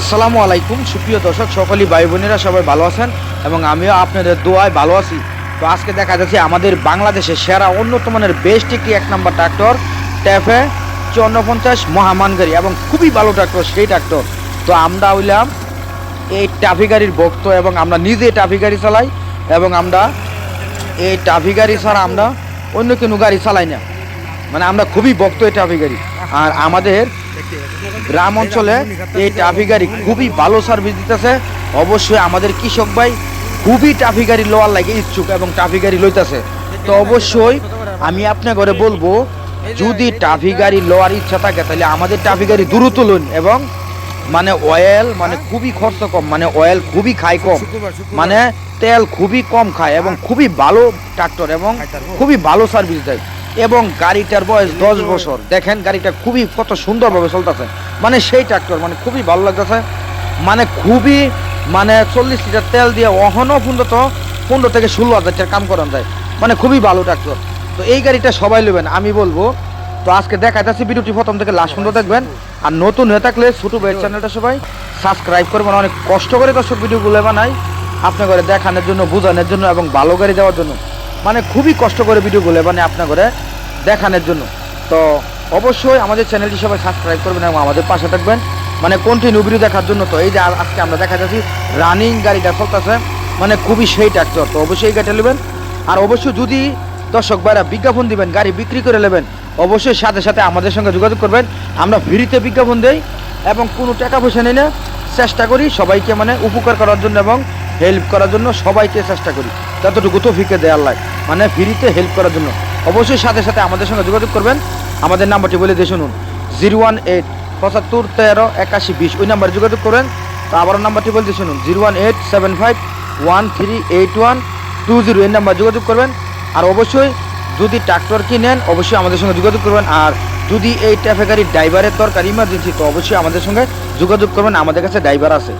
আসসালামু আলাইকুম, সুপ্রিয় দর্শক, সকলেই ভাই বোনেরা সবাই ভালো আছেন এবং আমিও আপনাদের দোয়ায় ভালো আছি। তো আজকে দেখা যাচ্ছে আমাদের বাংলাদেশের সেরা উন্নত মানের বেস্ট একটি এক নম্বর ট্রাক্টর ট্যাফে পঞ্চাশ মহামানগাড়ি এবং খুবই ভালো ট্রাক্টর সেই ট্রাক্টর তো আমরা হইলাম এই টাফি গাড়ির ভক্ত এবং আমরা নিজে টাফি গাড়ি চালাই এবং আমরা এই টাফি গাড়ি ছাড়া আমরা অন্য কোনো গাড়ি চালাই না। মানে আমরা খুবই ভক্ত এই টাফি গাড়ি। আর আমাদের গ্রাম অঞ্চলে এই টাফি গাড়ি খুবই ভালো সার্ভিস দিতেছে। অবশ্যই আমাদের কৃষক ভাই খুবই টাফি গাড়ি লোয়ার লাগে ইচ্ছুক এবং টাফি গাড়ি লইতেছে। তো অবশ্যই আমি আপনার ঘরে বলব যদি ট্রাফিক গাড়ি লওয়ার ইচ্ছা থাকে তাহলে আমাদের ট্রাফিক গাড়ি দ্রুত লুন এবং মানে অয়েল মানে খুবই খরচ কম মানে অয়েল খুবই খায় কম। মানে তেল খুবই কম খায় এবং খুবই ভালো ট্রাক্টর এবং খুবই ভালো সার্ভিস দেয়। এবং গাড়িটার বয়স দশ বছর। দেখেন গাড়িটা খুবই কত সুন্দরভাবে চলতেছে। মানে সেই ট্রাক্টর মানে খুবই ভালো লাগতেছে। মানে খুবই মানে চল্লিশ লিটার তেল দিয়ে অহনও পনেরো পনেরো থেকে ষোলো হাজার টাকার কাম করানো যায়। মানে খুবই ভালো ট্রাক্টর তো এই গাড়িটা সবাই নেবেন আমি বলব। তো আজকে দেখাইতেছি ভিডিওটি প্রথম থেকে লাস্ট পর্যন্ত দেখবেন। আর নতুন হয়ে থাকলে ছোটো ভাইয়ের চ্যানেলটা সবাই সাবস্ক্রাইব করবেন। অনেক কষ্ট করে দর্শক ভিডিওগুলো বানাই। আপনার ঘরে দেখানোর জন্য বোঝানোর জন্য এবং ভালো গাড়ি দেওয়ার জন্য। মানে খুবই কষ্ট করে ভিডিওগুলো মানে আপনার ঘরে দেখানোর জন্য। তো অবশ্যই আমাদের চ্যানেলটি সবাই সাবস্ক্রাইব করবেন এবং আমাদের পাশে থাকবেন। মানে কন্টিনিউ ভিডিও দেখার জন্য। তো এই যে আজকে আমরা দেখা যাচ্ছি রানিং গাড়িটা চলতেছে। মানে খুবই সেই ট্রাক্টর তো অবশ্যই গাড়িটা নেবেন। আর অবশ্যই যদি দর্শক ভাইরা বিজ্ঞাপন দিবেন, গাড়ি বিক্রি করে নেবেন, অবশ্যই সাথে সাথে আমাদের সঙ্গে যোগাযোগ করবেন। আমরা ফ্রিতে বিজ্ঞাপন দেই এবং কোনো টাকা পয়সা নেই না চেষ্টা করি সবাইকে মানে উপকার করার জন্য এবং হেল্প করার জন্য সবাইকে চেষ্টা করি। যতটুকু তো ফিকে দেওয়ার লাগে মানে ফ্রিতে হেল্প করার জন্য। অবশ্যই সাথে সাথে আমাদের সঙ্গে যোগাযোগ করবেন। আমাদের নাম্বারটি বলে দিয়ে শুনুন। জিরো ওয়ান এইট পঁচাত্তর তেরো একাশি বিশ। ওই নাম্বারে যোগাযোগ করবেন। তো আবারও নাম্বারটি বলতে শুনুন। Zero one eight seven five one three eight one two zero. এই নাম্বার যোগাযোগ করবেন। আর অবশ্যই যদি ট্রাক্টর কিনেন, অবশ্যই আমাদের সঙ্গে যোগাযোগ করবেন। আর যদি এই ট্রাফে গাড়ির ড্রাইভারের দরকার ইমার্জেন্সি তো অবশ্যই আমাদের সঙ্গে যোগাযোগ করবেন। আমাদের কাছে ড্রাইভার আছে।